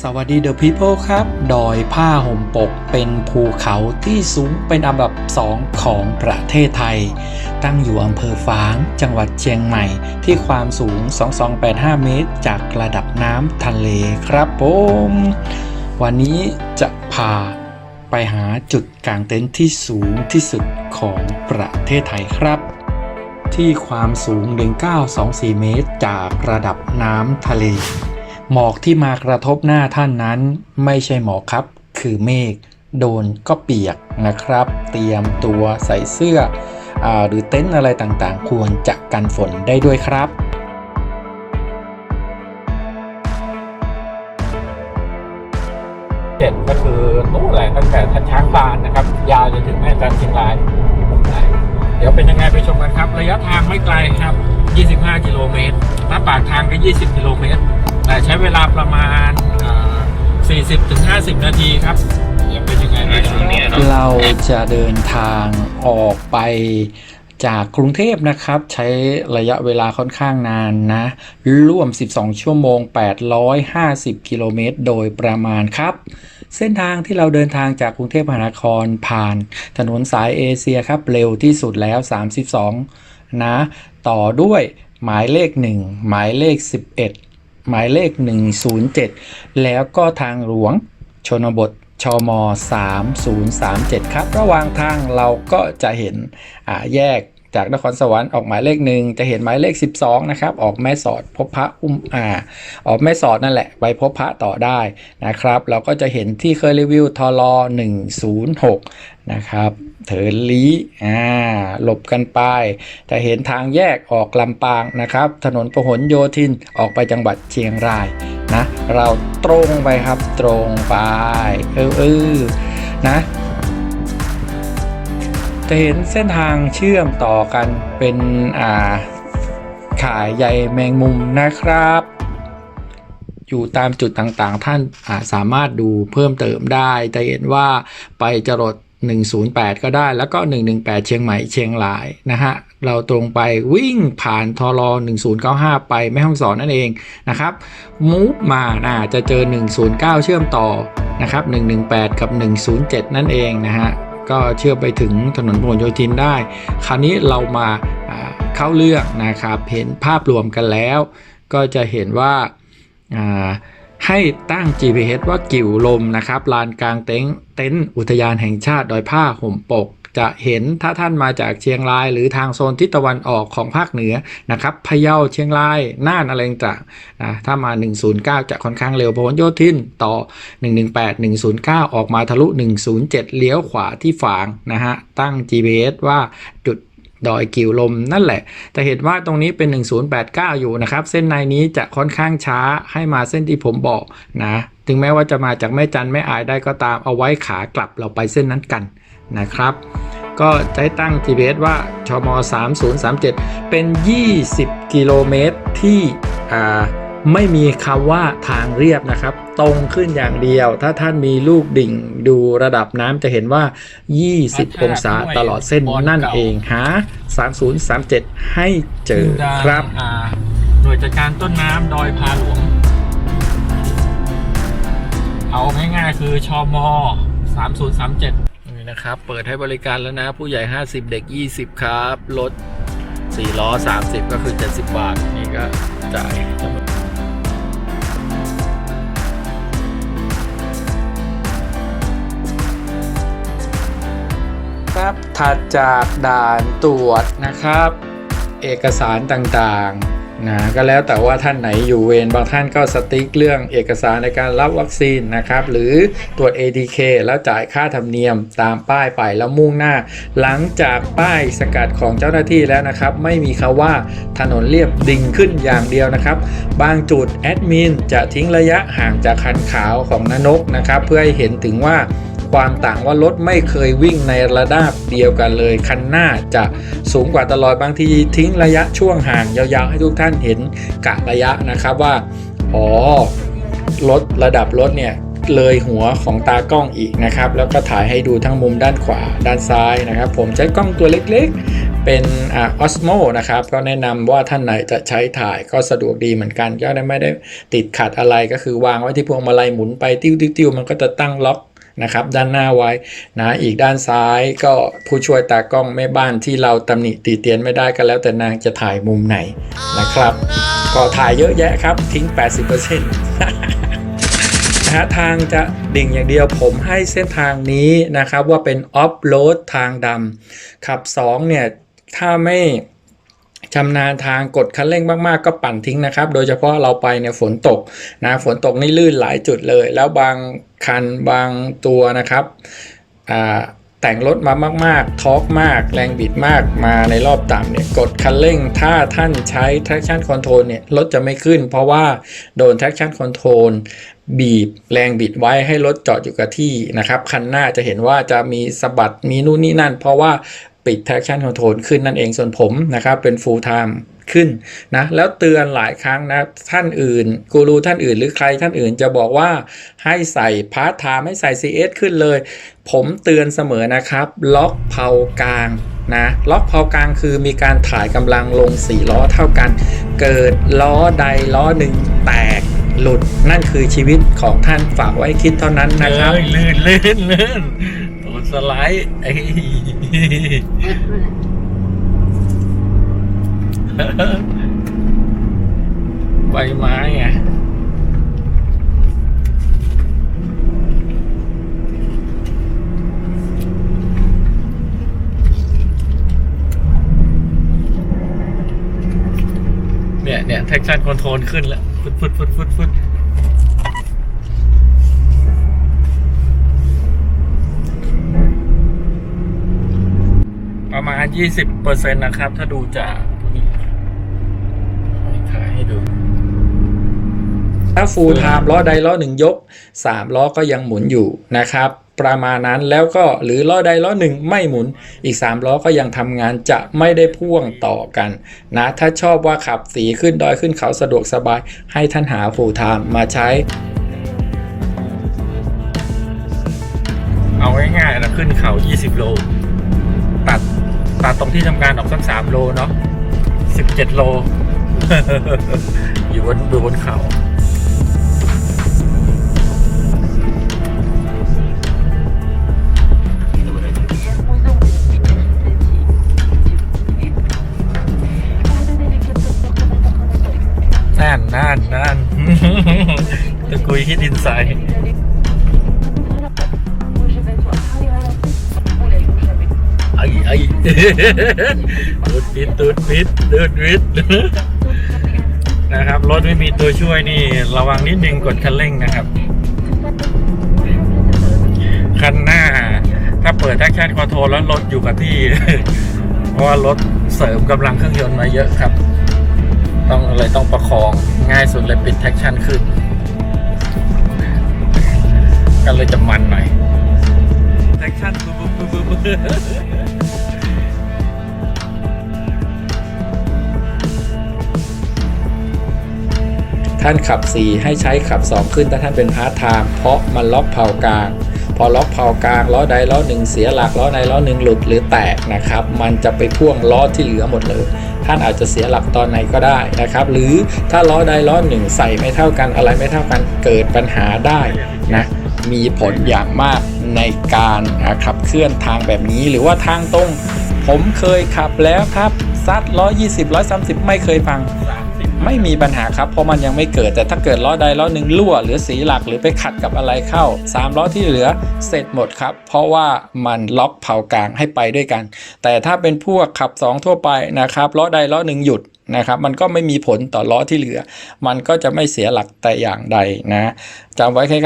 สวัสดีเดอะพีเพิลครับ ดอยผ้าห่มปกเป็นภูเขาที่สูงเป็นอันดับสองของประเทศไทย ตั้งอยู่อำเภอฝาง จังหวัดเชียงใหม่ ที่ความสูง 2285 เมตร จากระดับน้ำทะเลครับผม วันนี้จะพาไปหาจุดกางเต็นท์ที่สูงที่สุดของประเทศไทยครับ ที่ความสูง 1924 เมตร จากระดับน้ำทะเล หมอกที่มากระทบหน้าท่านนั้น ไม่ใช่หมอกครับ คือเมฆโดนก็เปียกนะครับ เตรียมตัวใส่เสื้ออหรือเต็นท์อะไรต่างๆ ควรจะกันฝนได้ด้วยครับเจ็ดก็คือนู่นแหละตั้งแต่ทันช้างบานนะครับ ยาวจนถึงแม่จันทร์เชียงราย เดี๋ยวเป็นยังไงไปชมกันครับ ระยะทางไม่ไกลครับ 25 กิโลเมตรถ้าปากทางก็ 20 กิโลเมตร แต่ใช้เวลาประมาณอ่า40ถึง50 นาทีครับเดี๋ยวเป็นยังไงไปชมเนี่ยเราจะเดินทางออกไปจากกรุงเทพนะครับ ใช้ระยะเวลาค่อนข้างนานนะ ร่วม 12 ชั่วโมง 850 กิโลเมตร โดยประมาณครับ เส้นทางที่เราเดินทางจากกรุงเทพมหานครผ่าน ถนนสายเอเชียครับ เร็วที่สุดแล้ว 32 นะ ต่อด้วยหมายเลข 1 หมายเลข 11 หมายเลข 107 แล้วก็ทางหลวงชนบทชม 3037 ครับ ระหว่างทางเราก็จะเห็นแยกจากนครสวรรค์ออกหมายเลขหนึ่งจะเห็นหมายเลข 12 นะครับ ออกแม่สอดพบพระอุ้มอ่า ออกแม่สอดนั่นแหละ ไปพบพระต่อได้นะครับ เราก็จะเห็นที่เคยรีวิวทอรอ106 นะครับเถินลีอ่าหลบกันไปจะเห็นทางแยกออกลำปางนะครับ ถนนพหลโยธินออกไปจังหวัดเชียงรายนะเราตรงไปครับตรงไปเออเออนะจะเห็นเส้นทางเชื่อมต่อกันเป็นอ่าขายใยแมงมุมนะครับ อยู่ตามจุดต่างๆ ท่านอาสามารถดูเพิ่มเติมได้จะเห็นว่าไปจรด 108 ก็ได้แล้วก็ 118 เชียงใหม่เชียงรายนะฮะเราตรงไปวิ่งผ่านทร1095 ไปแม่ฮ่องสอนนั่นเองนะครับมูฟมาน่าจะเจอ 109 เชื่อมต่อนะครับ118 กับ 107 นั่นเองนะฮะก็เชื่อมไปถึงถนนพหลโยธินได้ คราวนี้เรามาอ่าเข้าเรื่องนะครับเห็นภาพรวมกันแล้ว ก็จะเห็นว่าอ่า ให้ตั้ง GPS ว่ากิ่วลมนะครับลานกลางเต็นท์เต็นท์อุทยานแห่งชาติดอยผ้าห่มปก จะเห็นถ้าท่านมาจากเชียงราย หรือทางโซนทิศตะวันออกของภาคเหนือนะครับพะเยาเชียงรายน่านอะไรต่างๆนะถ้ามา 109 จะค่อนข้างเร็วพหลโยธินต่อ 118 109 ออกมาทะลุ 107 เลี้ยวขวาที่ฝางนะฮะตั้ง GPS ว่าจุด ดอยกิวลมนั่นแหละ แต่เห็นว่าตรงนี้เป็น 1089 อยู่นะครับ เส้นในนี้จะค่อนข้างช้าให้มาเส้นที่ผมบอกนะ ถึงแม้ว่าจะมาจากแม่จันแม่อายได้ก็ตามเอาไว้ขากลับเราไปเส้นนั้นกันนะครับก็ใช้ตั้ง GPS ว่าชม 3037 เป็น 20 กิโลเมตรที่อ่า ไม่มีคำว่าทางเรียบนะครับ ตรงขึ้นอย่างเดียว ถ้าท่านมีลูกดิ่งดูระดับน้ำจะเห็นว่า 20 องศาตลอดเส้นนั่นเองหา 3037 ให้เจอครับอ่าหน่วยจัดการต้นน้ำดอยพาหลวง เอาง่ายๆคือชม3037 นี่นะครับ เปิดให้บริการแล้วนะ ผู้ใหญ่ 50 เด็ก 20 ครับ รถ4ล้อ 30 ก็คือ 70 บาท นี่ก็จ่าย ถัดจากด่านตรวจนะครับ เอกสารต่างๆนะก็แล้วแต่ว่าท่านไหนอยู่เวรบางท่านก็สติ๊กเรื่องเอกสารในการรับวัคซีนนะครับ หรือตรวจ ATK แล้วจ่ายค่าธรรมเนียมตามป้ายไปแล้วมุ่งหน้า หลังจากป้ายสกัดของเจ้าหน้าที่แล้วนะครับ ไม่มีคาว่าถนนเรียบดิ่งขึ้นอย่างเดียวนะครับ บางจุดแอดมินจะทิ้งระยะห่างจากคันขาวของนนกนะครับ เพื่อให้เห็นถึงว่า ความต่างว่ารถไม่เคยวิ่งในระดับเดียวกันเลย คันหน้าจะสูงกว่าตลอดบางทีทิ้งระยะช่วงห่างยาวๆ ให้ทุกท่านเห็นกะระยะนะครับว่าอ๋อรถระดับรถเนี่ยเลยหัวของตากล้องอีกนะครับ แล้วก็ถ่ายให้ดูทั้งมุมด้านขวาด้านซ้ายนะครับ ผมใช้กล้องตัวเล็กๆ เป็นออสโมนะครับ ก็แนะนำว่าท่านไหนจะใช้ถ่ายก็สะดวกดีเหมือนกัน ก็ได้ไม่ได้ติดขัดอะไรก็คือวางไว้ที่พวงมาลัยหมุนไปติ้วติ้วติ้วมันก็จะตั้งล็อก นะครับด้านหน้าไว้นะอีกด้านซ้ายก็ผู้ช่วยตากล้องแม่บ้านที่เราตำหนิตีเตียนไม่ได้ก็แล้วแต่นางจะถ่ายมุมไหนนะครับ ก็ถ่ายเยอะแยะครับทิ้ง 80%นะฮะทางจะดิ่งอย่างเดียวผมให้เส้นทางนี้นะครับว่าเป็นออฟโรดทางดำขับ 2 เนี่ย ถ้าไม่ ชำนาญทางกดคันเร่งมากๆก็ปั่นทิ้งนะครับ โดยเฉพาะเราไปเนี่ยฝนตกนะฝนตกนี่ลื่นหลายจุดเลย แล้วบางคันบางตัวนะครับแต่งรถมามากๆทอร์กมาก แรงบิดมากมาในรอบต่ำเนี่ยกดคันเร่ง ถ้าท่านใช้ traction control เนี่ยรถจะไม่ขึ้น เพราะว่าโดน traction control บีบแรงบิดไว้ให้รถจอดอยู่กับที่นะครับ คันหน้าจะเห็นว่าจะมีสะบัดมีนู่นนี่นั่น เพราะว่า ปิด traction control ขึ้นนั่นเองส่วนผมนะครับเป็น full time ขึ้นนะแล้วเตือนหลายครั้งนะท่านอื่นกูรูท่านอื่นหรือใครท่านอื่นจะบอกว่าให้ใส่พาร์ทไทม์ให้ใส่ CS ขึ้นเลย ผมเตือนเสมอนะครับ ล็อกเพากลางนะล็อกเพากลางคือมีการถ่ายกำลังลง4ล้อเท่ากัน เกิดล้อใดล้อหนึ่งแตกหลุดนั่นคือชีวิตของท่านฝากไว้คิดเท่านั้นนะครับเลื่นลื่นลื่น โดนสไลด์ไอ้ใบไม้ไงเนี่ยเนี่ย traction control ขึ้นแล้วฟุดฟุดฟุดฟุดฟุด ประมาณ 20%นะครับ ถ้าดูจากนี่ถ่ายให้ดู ถ้า full time ล้อใดล้อหนึ่งยก 3 ล้อก็ยังหมุนอยู่นะครับ ประมาณนั้นแล้วก็หรือล้อใดล้อหนึ่งไม่หมุน อีก 3 ล้อก็ยังทำงานจะไม่ได้พ่วงต่อกันนะ ถ้าชอบว่าขับสีขึ้นดอยขึ้นเขาสะดวกสบาย ให้ท่านหา full time มาใช้เอาง่ายๆนะขึ้นเขา 20 โล ตัด ตัดตรงที่ทำการออกสัก3โลเนาะ17โล อยู่บนอยู่บนเขานั่นนั่นนั่นตะกุยฮิตอินไซด์ ตูดปิดตูดปิดตูดปิดนะครับ รถไม่มีตัวช่วยนี่ ระวังนิดนึงกดคันเร่งนะครับ คันหน้า ถ้าเปิดแท็กชั่นคอนโทรลแล้วรถอยู่กับที่ เพราะว่ารถเสริมกำลังเครื่องยนต์มาเยอะครับ ต้องเลยต้องประคองง่ายสุดเลยปิดแท็กชั่นขึ้น ก็เลยจะมันหน่อย ท่านขับ 4 ให้ใช้ขับ 2 ขึ้นถ้าท่านเป็นพาร์ทไทม์เพราะมันล็อกเผากลาง พอล็อกเผากลางล้อใดล้อหนึ่งเสียหลักล้อใดล้อหนึ่งหลุดหรือแตกนะครับ มันจะไปพ่วงล้อที่เหลือหมดเลย ท่านอาจจะเสียหลักตอนไหนก็ได้นะครับ หรือถ้าล้อใดล้อหนึ่งใส่ไม่เท่ากันอะไรไม่เท่ากันเกิดปัญหาได้นะมีผลอย่างมากในการขับเคลื่อนทางแบบนี้หรือว่าทางตรง ผมเคยขับแล้วครับซัด120 130 ไม่เคยพังสามสิบ ไม่มีปัญหาครับเพราะมันยังไม่เกิด แต่ถ้าเกิดล้อใดล้อหนึ่งรั่ว หรือสีหลักหรือไปขัดกับอะไรเข้า 3 ล้อที่เหลือเสร็จหมดครับ เพราะว่ามันล็อกเผากลางให้ไปด้วยกัน แต่ถ้าเป็นพวกขับ 2 ทั่วไปนะครับล้อใดล้อหนึ่งหยุดนะครับมันก็ไม่มีผลต่อล้อที่เหลือ มันก็จะไม่เสียหลักแต่อย่างใดนะจำไว้แค่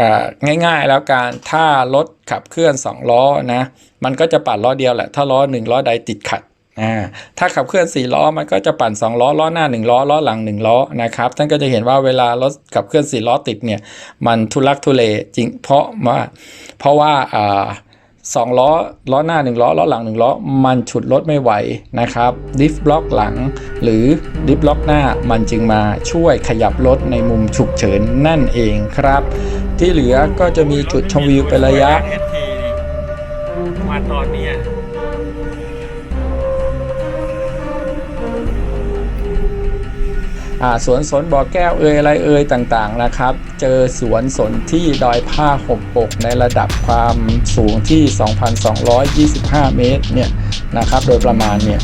อ่าง่ายๆแล้วการถ้ารถขับเคลื่อน 2 ล้อนะมันก็จะปั่นล้อเดียวแหละ ถ้าล้อหนึ่งล้อใดติดขัด อ่าถ้าขับเคลื่อน 4 ล้อมันก็จะปั่น 2 ล้อล้อหน้า 1 ล้อล้อหลัง 1 ล้อนะครับท่านก็จะเห็นว่าเวลารถขับเคลื่อน 4 ล้อติดเนี่ยมันทุลักทุเลจริงเพราะว่าเพราะว่าอ่าสองล้อล้อหน้า 1 ล้อล้อหลัง 1 ล้อ มันฉุดรถไม่ไหวนะครับดิฟบล็อกหลัง หรือดิฟบล็อกหน้ามันจึงมาช่วยขยับรถในมุมฉุกเฉินนั่นเองครับ ที่เหลือก็จะมีจุดชมวิวเป็นระยะมาตอนเนี้ สวนสนบ่อแก้วเอ่ยอะไรเอ่ยต่างๆนะครับ เจอสวนสนที่ดอยผ้าห่มปกในระดับความสูงที่ 2,225 เมตรเนี่ยนะครับ โดยประมาณเนี่ย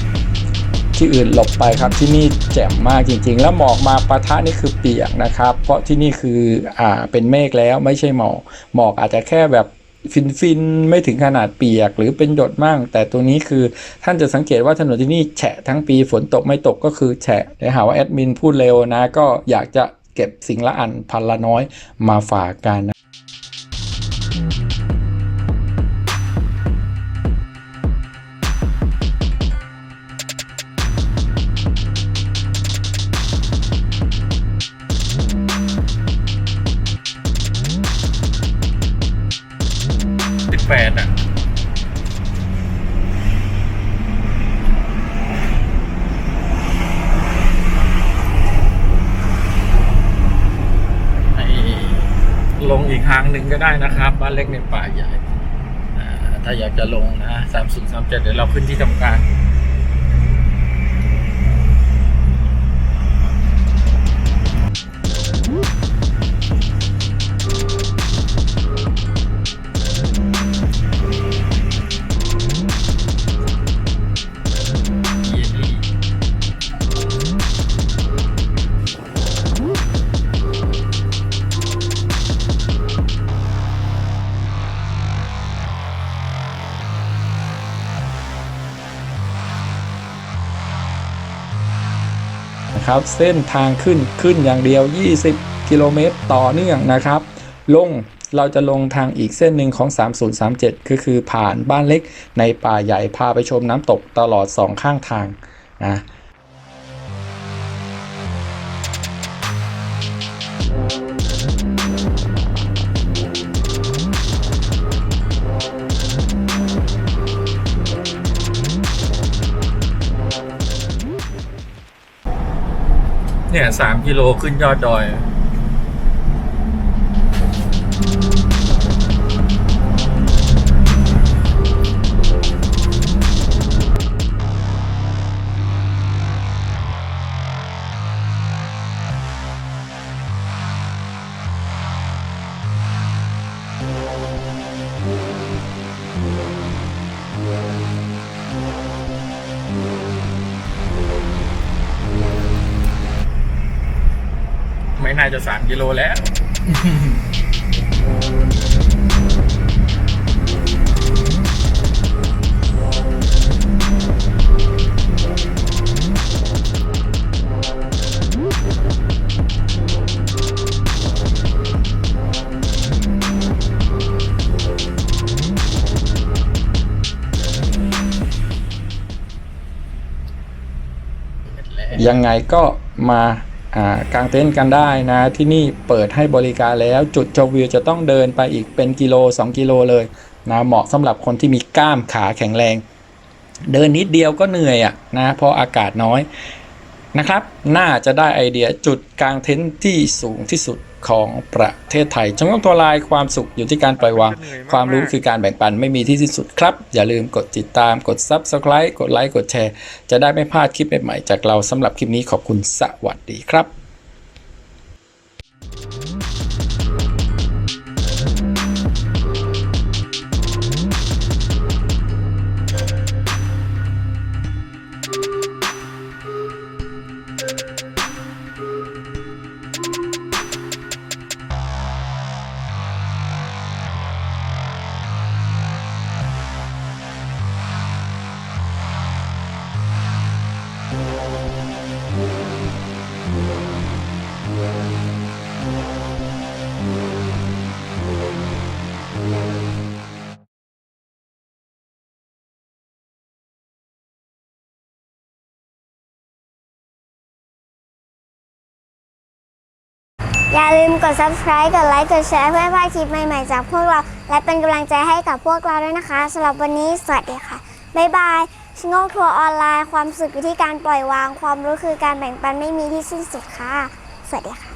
ที่อื่นหลบไปครับที่นี่แจ่มมากจริงๆ แล้วหมอกมาปะทะนี่คือเปียกนะครับ เพราะที่นี่คืออ่าเป็นเมฆแล้วไม่ใช่หมอกหมอกอาจจะแค่แบบ ฟินฟินไม่ถึงขนาดเปียกหรือเป็นหยดมั่งแต่ตัวนี้คือท่านจะสังเกตว่าถนนที่นี่แฉะทั้งปีฝนตกไม่ตกก็คือแฉะเดี๋ยวหาว่าแอดมินพูดเร็วนะ ก็อยากจะเก็บสิ่งละอันพันละน้อยมาฝากกันนะ ได้นะครับ บ้านเล็กในป่าใหญ่ถ้าอยากจะลงนะสามศูนย์สามเจ็ดเดี๋ยวเราขึ้นที่ทำการ นะครับ เส้นทางขึ้นขึ้นอย่างเดียว 20 กิโลเมตรต่อเนื่องนะครับ ลงเราจะลงทางอีกเส้นหนึ่งของ 3037 ก็คือผ่านบ้านเล็กในป่าใหญ่พาไปชมน้ำตกตลอดสองข้างทางนะ สามกิโลขึ้นยอดดอย น่าจะสามกิโลแล้วยังไงก็มาอ่า กางเต็นท์กันได้นะ ที่นี่เปิดให้บริการแล้วจุดชมวิวจะต้องเดินไปอีกเป็นกิโล 2 กิโลเลยนะเหมาะสำหรับคนที่มีกล้ามขาแข็งแรง เดินนิดเดียวก็เหนื่อยอะนะเพราะอากาศน้อยนะครับ น่าจะได้ไอเดียจุดกลางเต็นท์ที่สูงที่สุด ของประเทศไทยจงต้องตัวลายความสุขอยู่ที่การปล่อยวาง ความรู้คือการแบ่งปันไม่มีที่สิ้นสุดครับ อย่าลืมกดติดตามกด Subscribe กดไลค์กดแชร์ จะได้ไม่พลาดคลิปใหม่ๆจากเราสำหรับคลิปนี้ขอบคุณสวัสดีครับ อย่าลืมกด subscribe กดไลค์ กดแชร์เพื่อพลาดคลิปใหม่ๆ จากพวกเรา และเป็นกำลังใจให้กับพวกเราด้วยนะคะสำหรับวันนี้ สวัสดีค่ะ บ๊ายบายชงกทัวร์ออนไลน์ ความสุขอยู่ที่การปล่อยวาง ความรู้คือการแบ่งปันไม่มีที่สิ้นสุดค่ะ สวัสดีค่ะ